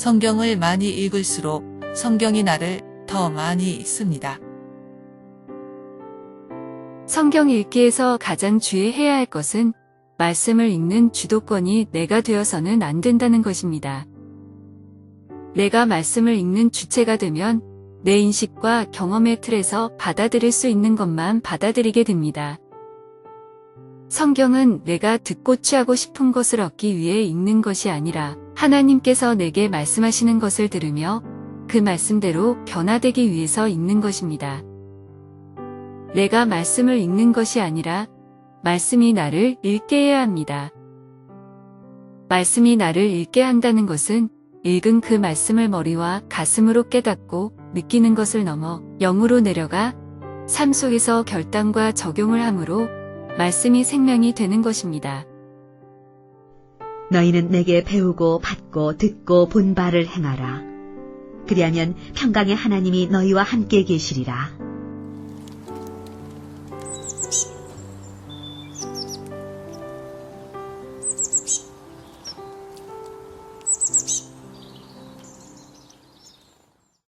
성경을 많이 읽을수록 성경이 나를 더 많이 씁니다. 성경 읽기에서 가장 주의해야 할 것은 말씀을 읽는 주도권이 내가 되어서는 안 된다는 것입니다. 내가 말씀을 읽는 주체가 되면 내 인식과 경험의 틀에서 받아들일 수 있는 것만 받아들이게 됩니다. 성경은 내가 듣고 취하고 싶은 것을 얻기 위해 읽는 것이 아니라 하나님께서 내게 말씀하시는 것을 들으며 그 말씀대로 변화되기 위해서 읽는 것입니다. 내가 말씀을 읽는 것이 아니라 말씀이 나를 읽게 해야 합니다. 말씀이 나를 읽게 한다는 것은 읽은 그 말씀을 머리와 가슴으로 깨닫고 느끼는 것을 넘어 영으로 내려가 삶 속에서 결단과 적용을 함으로 말씀이 생명이 되는 것입니다. 너희는 내게 배우고 받고 듣고 본바를 행하라. 그리하면 평강의 하나님이 너희와 함께 계시리라.